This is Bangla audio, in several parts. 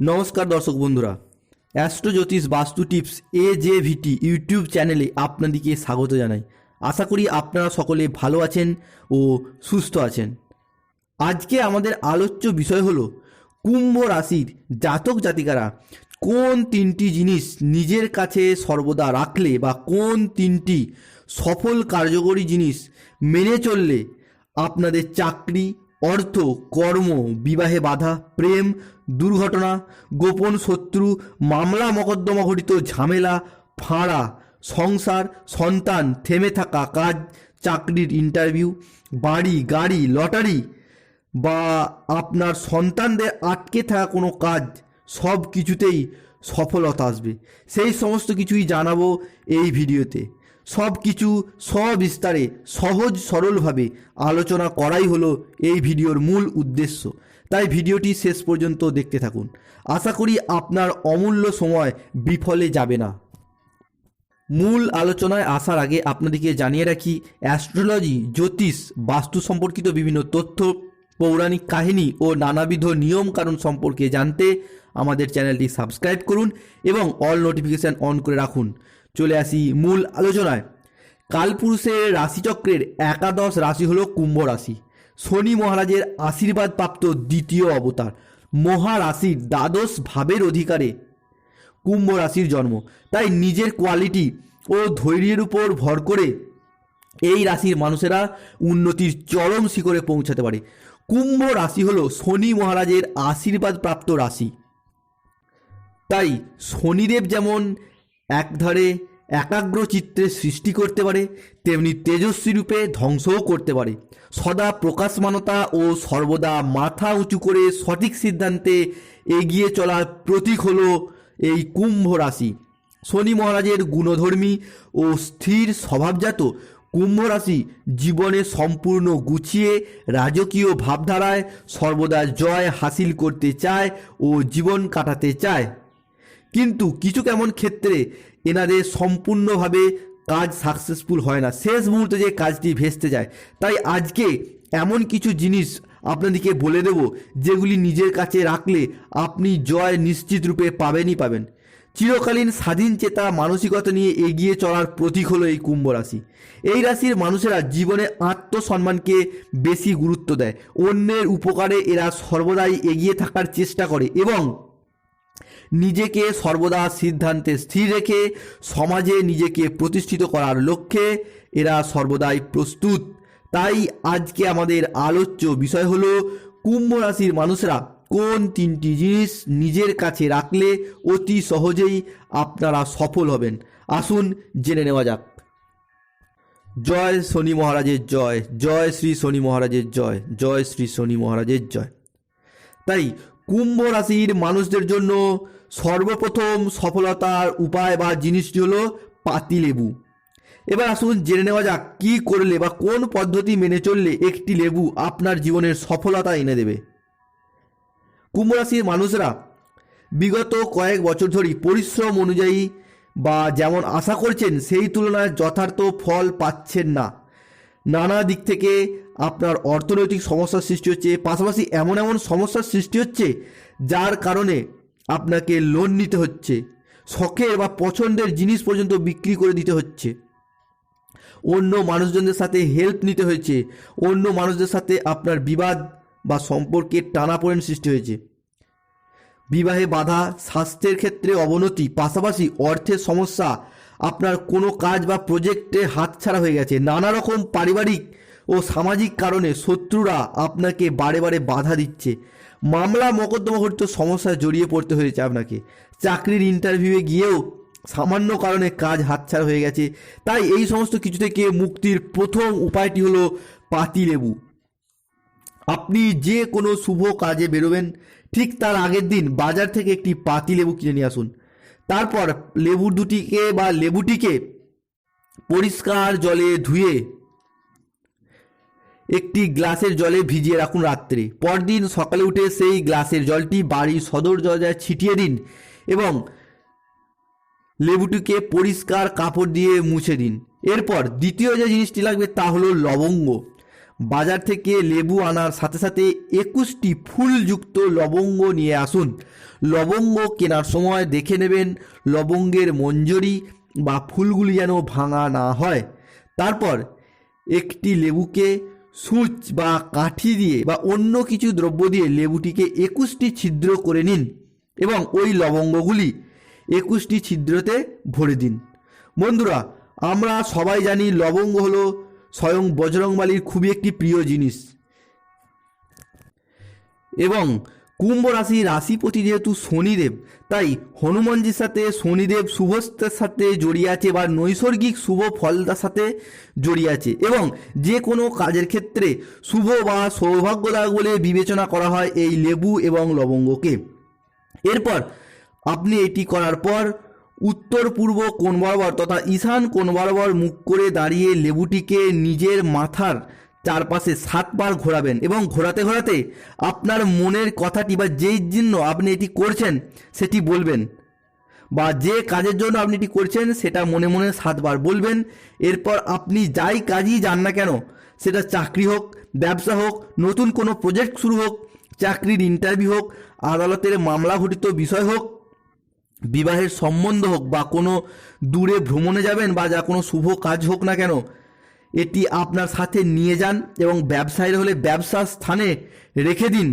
নমস্কার দর্শক বন্ধুরা অ্যাস্ট্রো জ্যোতিষ বাস্তু tips A J VT YouTube চ্যানেলে আপনাদেরকে স্বাগত জানাই। আশা করি আপনারা সকলে ভালো আছেন ও সুস্থ আছেন। আজকে আমাদের আলোচ্য বিষয় হলো, কুম্ভ রাশির জাতক জাতিকারা কোন তিনটি জিনিস নিজের কাছে সর্বদা রাখলে বা কোন তিনটি সফল কার্যকরী জিনিস মেনে চললে আপনাদের চাকরি অর্থ, কর্ম, বিবাহে বাধা, প্রেম, দুর্ঘটনা, গোপন শত্রু, মামলা মকদ্দমা ঘটিত ঝামেলা, ফাঁড়া, সংসার, সন্তান, থেমে থাকা কাজ, চাকরির ইন্টারভিউ বাড়ি, গাড়ি লটারি বা আপনার সন্তানদের আটকে থাকা কোনো কাজ, সব কিছুতেই সফলতা আসবে। সেই সমস্ত কিছুই জানাব এই ভিডিওতে। সব কিছু সবিস্তারে, সহজ, সরলভাবে আলোচনা করাই হলো এই ভিডিওর মূল উদ্দেশ্য। তাই ভিডিওটি শেষ পর্যন্ত দেখতে থাকুন। আশা করি আপনার অমূল্য সময় বিফলে যাবে না। মূল আলোচনায় আসার আগে আপনাদেরকে জানিয়ে রাখি, অ্যাস্ট্রোলজি, জ্যোতিষ, বাস্তু সম্পর্কিত বিভিন্ন তথ্য, পৌরাণিক কাহিনী ও নানাবিধ নিয়ম কানুন সম্পর্কে জানতে আমাদের চ্যানেলটি সাবস্ক্রাইব করুন এবং অল নোটিফিকেশান অন করে রাখুন। চলে আসি মূল আলোচনায়। কালপুরুষের রাশিচক্রের একাদশ রাশি হলো কুম্ভ রাশি। শনি মহারাজের আশীর্বাদ প্রাপ্ত দ্বিতীয় অবতার। মহারাশির দ্বাদশ ভাবের অধিকারে কুম্ভ রাশির জন্ম। তাই নিজের কোয়ালিটি ও ধৈর্যের উপর ভর করে এই রাশির মানুষেরা উন্নতির চরম শিখরে পৌঁছাতে পারে। কুম্ভ রাশি হলো শনি মহারাজের আশীর্বাদ প্রাপ্ত রাশি। তাই শনিদেব যেমন একধারে একাগ্র চিত্রে সৃষ্টি করতে পারে, তেমনি তেজস্বী রূপে ধ্বংসও করতে পারে। সদা প্রকাশমানতা ও সর্বদা মাথা উঁচু করে সঠিক সিদ্ধান্তে এগিয়ে চলার প্রতীক হল এই কুম্ভ রাশি। শনি মহারাজের গুণধর্মী ও স্থির স্বভাবজাত কুম্ভ রাশি জীবনে সম্পূর্ণ গুছিয়ে রাজকীয় ভাবধারায় সর্বদা জয় হাসিল করতে চায় ও জীবন কাটাতে চায়। কিন্তু কিছু কেমন ক্ষেত্রে এনাদের সম্পূর্ণভাবে কাজ সাকসেসফুল হয় না। শেষ মুহূর্তে যে কাজটি ভেস্তে যায়। তাই আজকে এমন কিছু জিনিস আপনাদেরকে বলে দেব, যেগুলি নিজের কাছে রাখলে আপনি জয় নিশ্চিত রূপে পাবেনই পাবেন। চিরকালীন স্বাধীন চেতা মানসিকতা নিয়ে এগিয়ে চলার প্রতীক হলো এই কুম্ভ রাশি। এই রাশির মানুষেরা জীবনে আত্মসম্মানকে বেশি গুরুত্ব দেয়। অন্যের উপকারে এরা সর্বদাই এগিয়ে থাকার চেষ্টা করে এবং নিজেকে সর্বদা সিদ্ধান্তে স্থির রেখে সমাজে নিজেকে প্রতিষ্ঠিত করার লক্ষ্যে এরা সর্বদাই প্রস্তুত। তাই আজকে আমাদের আলোচ্য বিষয় হলো, কুম্ভ রাশির মানুষরা কোন তিনটি জিনিস নিজের কাছে রাখলে অতি সহজেই আপনারা সফল হবেন? আসুন জেনে নেওয়া যাক। জয় শনি মহারাজের জয় জয় শ্রী শনি মহারাজের জয় জয় শ্রী শনি মহারাজের জয়। তাই কুম্ভ রাশির মানুষদের জন্য সর্বপ্রথম সফলতার উপায় বা জিনিসটি হলো পাতিলেবু এবার আসুন জেনে নেওয়া যাক, কী করলে বা কোন পদ্ধতি মেনে চললে একটি লেবু আপনার জীবনের সফলতা এনে দেবে? কুম্ভ রাশির মানুষরা বিগত কয়েক বছর ধরেই পরিশ্রম অনুযায়ী বা যেমন আশা করছেন, সেই তুলনায় যথার্থ ফল পাচ্ছেন না। নানা দিক থেকে আপনার অর্থনৈতিক সমস্যার সৃষ্টি হচ্ছে, পাশাপাশি এমন এমন সমস্যার সৃষ্টি হচ্ছে যার কারণে আপনাকে লোন নিতে হচ্ছে, শখের বা পছন্দের জিনিস পর্যন্ত বিক্রি করে দিতে হচ্ছে। অন্য মানুষজনদের সাথে হেল্প নিতে হয়েছে, অন্য মানুষদের সাথে আপনার বিবাদ বা সম্পর্কের টানাপোড়েন সৃষ্টি হয়েছে। বিবাহে বাধা, স্বাস্থ্যের ক্ষেত্রে অবনতি, পাশাপাশি অর্থের সমস্যা আপনার কোনো কাজ বা প্রজেক্টে হাতছাড়া হয়ে গেছে নানা রকম পারিবারিক ও সামাজিক কারণে শত্রুরা আপনাকে বারে বারে বাধা দিচ্ছে। মামলা মকদ্দমা ঘটিত সমস্যায় জড়িয়ে পড়তে হয়েছে আপনাকে। চাকরির ইন্টারভিউয়ে গিয়েও সামান্য কারণে কাজ হাতছাড়া হয়ে গেছে। তাই এই সমস্ত কিছু থেকে মুক্তির প্রথম উপায়টি হলো পাতিলেবু আপনি যে কোনো শুভ কাজে বেরোবেন, ঠিক তার আগের দিন বাজার থেকে একটি পাতি লেবু কিনে নিয়ে আসুন। তারপর লেবু দুটিকে বা লেবুটিকে পরিষ্কার জলে ধুয়ে একটি গ্লাসের জলে ভিজিয়ে রাখুন রাত্রে। পরদিন সকালে উঠে সেই গ্লাসের জলটি বাড়ির সদর দরজায় ছিটিয়ে দিন এবং লেবুটিকে পরিষ্কার কাপড় দিয়ে মুছে দিন। এরপর দ্বিতীয় যে জিনিসটি লাগবে তা হলো লবঙ্গ। বাজার থেকে লেবু আনার সাথে সাথে একুশটি ফুলযুক্ত লবঙ্গ নিয়ে আসুন। লবঙ্গ কেনার সময় দেখে নেবেন লবঙ্গের মঞ্জরি বা ফুলগুলি যেন ভাঙা না হয়। তারপর একটি লেবুকে সূচ বা কাঠি দিয়ে বা অন্য কিছু দ্রব্য দিয়ে লেবুটিকে একুশটি ছিদ্র করে নিন এবং ওই লবঙ্গগুলি একুশটি ছিদ্রতে ভরে দিন। বন্ধুরা, আমরা সবাই জানি লবঙ্গ হলো স্বয়ং বজরংবালির খুবই একটি প্রিয় জিনিস। এবং কুম্ভ রাশি রাশিপতি যেহেতু শনিদেব, তাই হনুমানজির সাথে, শনিদেব শুভস্তের সাথে জড়িয়ে আছে বা নৈসর্গিক শুভ ফলদার সাথে জড়িয়ে আছে এবং যে কোনো কাজের ক্ষেত্রে শুভ বা সৌভাগ্যদায়ক বলে বিবেচনা করা হয় এই লেবু এবং লবঙ্গকে। এরপর আপনি এটি করার পর উত্তর, পূর্ব কোণ বরাবর তথা ঈশান কোণ বরাবর মুখ করে দাঁড়িয়ে লেবুটিকে নিজের মাথার চারপাশে সাতবার ঘোরাবেন এবং ঘোরাতে ঘোরাতে আপনার মনের কথাটি বা যেই জন্য আপনি এটি করছেন সেটি বলবেন বা যে কাজের জন্য আপনি এটি করছেন সেটা মনে মনে সাতবার বলবেন। এরপর আপনি যাই কাজই যান না কেন, সেটা চাকরি হোক, ব্যবসা হোক, নতুন কোনো প্রজেক্ট শুরু হোক, চাকরির ইন্টারভিউ হোক, আদালতের মামলা ঘটিত বিষয় হোক বিবাহের সম্বন্ধ হোক বা কোনো দূরে ভ্রমণে যাবেন বা যা কোনো শুভ কাজ হোক না কেন, এটি আপনার সাথে নিয়ে যান এবং ব্যবসায়ীর হলে ব্যবসার স্থানে রেখে দিন।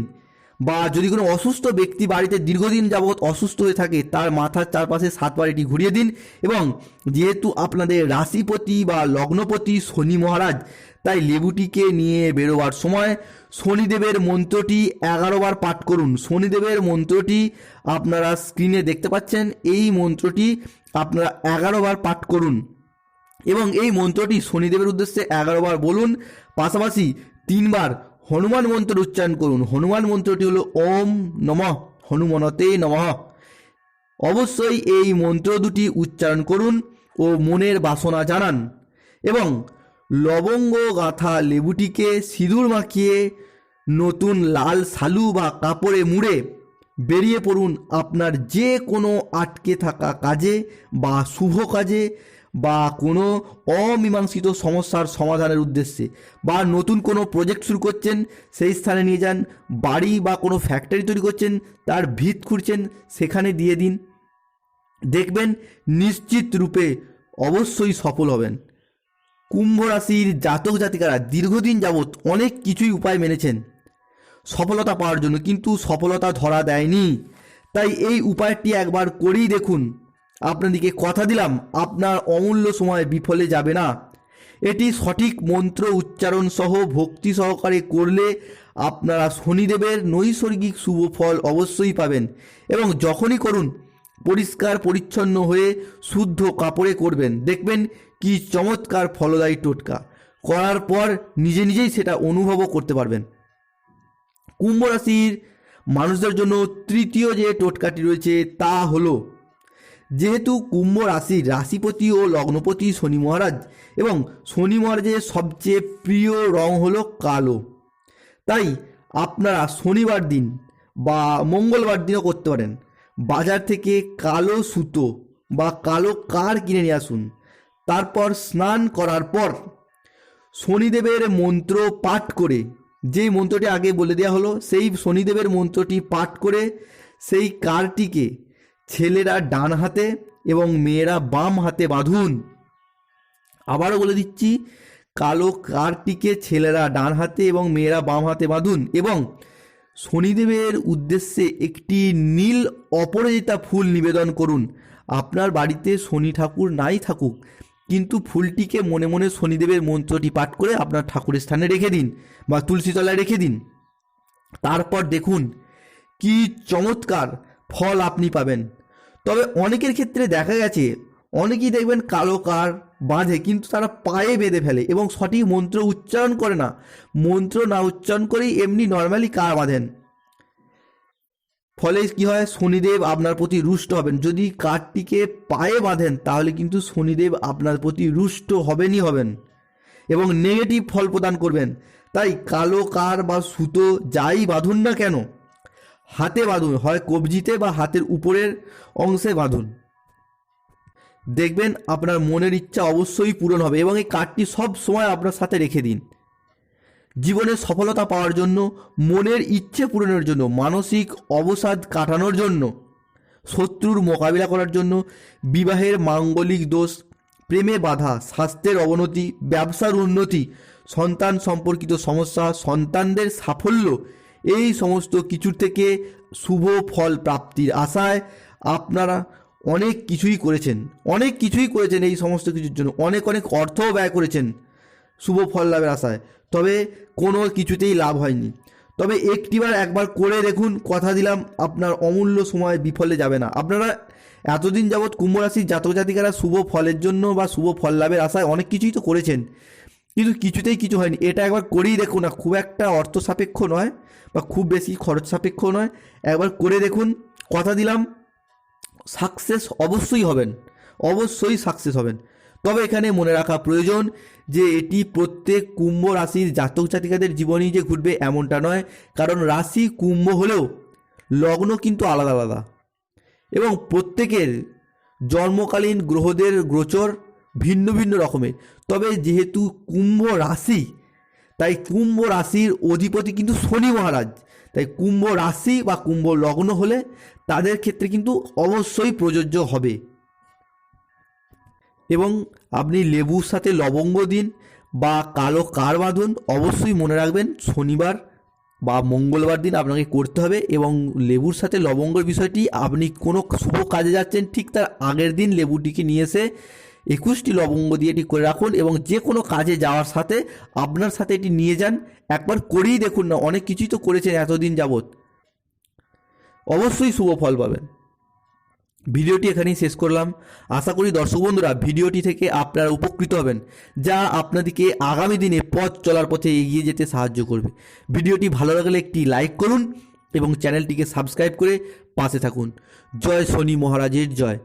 বা যদি কোনো অসুস্থ ব্যক্তি বাড়িতে দীর্ঘদিন যাবৎ অসুস্থ হয়ে থাকে, তার মাথার চারপাশে সাতবার এটি ঘুরিয়ে দিন এবং যেহেতু আপনাদের রাশিপতি বা লগ্নপতি শনি মহারাজ তাই লেবুটিকে নিয়ে বেরোবার সময় শনিদেবের মন্ত্রটি এগারো বার পাঠ করুন। শনিদেবের মন্ত্রটি আপনারা স্ক্রিনে দেখতে পাচ্ছেন। এই মন্ত্রটি আপনারা এগারো বার পাঠ করুন। এবং এই মন্ত্রটি শনিদেবের উদ্দেশ্যে এগারো বার বলুন। পাশাপাশি তিনবার হনুমান মন্ত্র উচ্চারণ করুন। হনুমান মন্ত্রটি হলো ওম নম, হনুমনতে নমঃ। অবশ্যই এই মন্ত্র দুটি উচ্চারণ করুন ও মনের বাসনা জানান। এবং লবঙ্গ গাঁথা লেবুটিকে সিঁদুর মাখিয়ে নতুন লাল শালু বা কাপড়ে মুড়ে বেরিয়ে পড়ুন আপনার যে কোনো আটকে থাকা কাজে বা শুভ কাজে বা কোনো অমীমাংসিত সমস্যার সমাধানের উদ্দেশ্যে বা নতুন কোনো প্রজেক্ট শুরু করছেন, সেই স্থানে নিয়ে যান, বাড়ি বা কোনো ফ্যাক্টরি তৈরি করছেন, তার ভিত খুঁড়ছেন, সেখানে দিয়ে দিন। দেখবেন নিশ্চিত রূপে অবশ্যই সফল হবেন। কুম্ভ রাশির জাতক জাতিকারা দীর্ঘদিন যাবৎ অনেক কিছুই উপায় মেনেছেন। সফলতা পাওয়ার জন্য কিন্তু সফলতা ধরা দেয়নি। তাই এই উপায়টি একবার করেই দেখুন। আপনাদেরকে কথা দিলাম, আপনার অমূল্য সময় বিফলে যাবে না। এটি সঠিক মন্ত্র উচ্চারণ সহ ভক্তি সহকারে করলে আপনারা শনিদেবের নৈসর্গিক শুভ ফল অবশ্যই পাবেন এবং যখনই করুন, পরিষ্কার পরিচ্ছন্ন হয়ে শুদ্ধ কাপড়ে করবেন। দেখবেন কি চমৎকার ফলদায়ী টোটকা। করার পর নিজে নিজেই সেটা অনুভবও করতে পারবেন। কুম্ভ রাশির মানুষদের জন্য তৃতীয় যে টোটকাটি রয়েছে তা হলো, যেহেতু কুম্ভ রাশির রাশিপতি ও লগ্নপতি শনি মহারাজ এবং শনি মহারাজের সবচেয়ে প্রিয় রং হলো কালো। তাই আপনারা শনিবার দিন বা মঙ্গলবার দিনও করতে পারেন। বাজার থেকে কালো সুতো বা কালো কার কিনে নিয়ে আসুন। তারপর স্নান করার পর শনিদেবের মন্ত্র পাঠ করে, যেই মন্ত্রটি আগে বলে দেওয়া হলো, সেই শনিদেবের মন্ত্রটি পাঠ করে সেই কারটিকে ছেলেরা ডান হাতে এবং মেয়েরা বাম হাতে বাঁধুন। আবারও বলে দিচ্ছি, কালো কারটিকে ছেলেরা ডান হাতে এবং মেয়েরা বাম হাতে বাঁধুন এবং শনিদেবের উদ্দেশ্যে একটি নীল অপরাজিতা ফুল নিবেদন করুন। আপনার বাড়িতে শনি ঠাকুর নাই থাকুক কিন্তু ফুলটিকে মনে মনে শনিদেবের মন্ত্রটি পাঠ করে আপনার ঠাকুরের স্থানে রেখে দিন বা তুলসী তলায় রেখে দিন। তারপর দেখুন কি চমৎকার ফল আপনি পাবেন। তবে অনেকের ক্ষেত্রে দেখা গেছে, অনেকেই দেখবেন কালো কার বাঁধে কিন্তু তারা পায়ে বেঁধে ফেলে এবং সঠিক মন্ত্র উচ্চারণ করে না। মন্ত্র না উচ্চারণ করেই এমনি নর্মালি কার বাঁধেন। ফলে কি হয়? শনিদেব আপনার প্রতি রুষ্ট হবেন। যদি কাঠটিকে পায়ে বাঁধেন, তাহলে কিন্তু শনিদেব আপনার প্রতি রুষ্ট হবেনই হবেন এবং নেগেটিভ ফল প্রদান করবেন। তাই কালো কার বা সুতো যাই বাঁধুন না কেন, হাতে বাঁধুন, হয় কবজিতে বা হাতের উপরের অংশে বাঁধুন। দেখবেন আপনার মনের ইচ্ছা অবশ্যই পূরণ হবে এবং এই কার্ডটি সব সময় আপনার সাথে রেখে দিন। জীবনে সফলতা পাওয়ার জন্য, মনের ইচ্ছে পূরণের জন্য, মানসিক অবসাদ কাটানোর জন্য, শত্রুর মোকাবিলা করার জন্য, বিবাহের মাঙ্গলিক দোষ, প্রেমে বাধা, স্বাস্থ্যের অবনতি, ব্যবসার উন্নতি, সন্তান সম্পর্কিত সমস্যা, সন্তানদের সাফল্য, এই সমস্ত কিছুর থেকে শুভ ফল প্রাপ্তির আশায় আপনারা অনেক কিছুই করেছেন, অনেক কিছুই করেছেন এই সমস্ত কিছুর জন্য, অনেক অনেক অর্থও ব্যয় করেছেন শুভ ফল লাভের আশায়। তবে কোনো কিছুতেই লাভ হয়নি। তবে একটিবার একবার করে দেখুন, কথা দিলাম, আপনার অমূল্য সময় বিফলে যাবে না। আপনারা এতদিন যাবৎ কুম্ভ রাশির জাতক জাতিকারা শুভ ফলের জন্য বা শুভ ফল লাভের আশায় অনেক কিছুই তো করেছেন, কিন্তু কিছুতেই কিছু হয়নি। এটা একবার করেই দেখুন না, খুব একটা অর্থ সাপেক্ষ নয় বা খুব বেশি খরচ সাপেক্ষ নয়। একবার করে দেখুন, কথা দিলাম সাকসেস অবশ্যই হবেন, অবশ্যই সাকসেস হবেন। তবে এখানে মনে রাখা প্রয়োজন যে এটি প্রত্যেক কুম্ভ রাশির জাতক জাতিকাদের জীবনেই যে ঘটবে এমনটা নয়, কারণ রাশি কুম্ভ হলেও লগ্ন কিন্তু আলাদা আলাদা। এবং প্রত্যেকের জন্মকালীন গ্রহদের গোচর ভিন্ন ভিন্ন রকমের। তবে যেহেতু কুম্ভ রাশি, তাই কুম্ভ রাশির অধিপতি কিন্তু শনি মহারাজ। তাই কুম্ভ রাশি বা কুম্ভ লগ্ন হলে তাদের ক্ষেত্রে কিন্তু অবশ্যই প্রযোজ্য হবে। এবং আপনি লেবুর সাথে লবঙ্গ দিন বা কালো কার বাঁধুন অবশ্যই মনে রাখবেন শনিবার বা মঙ্গলবার দিন আপনাকে করতে হবে এবং লেবুর সাথে লবঙ্গের বিষয়টি আপনি কোনো শুভ কাজে যাচ্ছেন, ঠিক তার আগের দিন লেবুটিকে নিয়ে এসে একুশটি লবঙ্গ দিয়ে এটি করে রাখুন এবং যে কোনো কাজে যাওয়ার সাথে আপনার সাথে এটি নিয়ে যান। একবার করেই দেখুন না, অনেক কিছুই তো করেছেন এতদিন যাবৎ। অবশ্যই শুভ ফল পাবেন। ভিডিওটি এখানেই শেষ করলাম। আশা করি দর্শক বন্ধুরা ভিডিওটি থেকে আপনারা উপকৃত হবেন, যা আপনাদেরকে আগামী দিনে পথ চলার পথে এগিয়ে যেতে সাহায্য করবে। ভিডিওটি ভালো লাগলে একটি লাইক করুন এবং চ্যানেলটিকে সাবস্ক্রাইব করে পাশে থাকুন। জয় শনি মহারাজের জয়।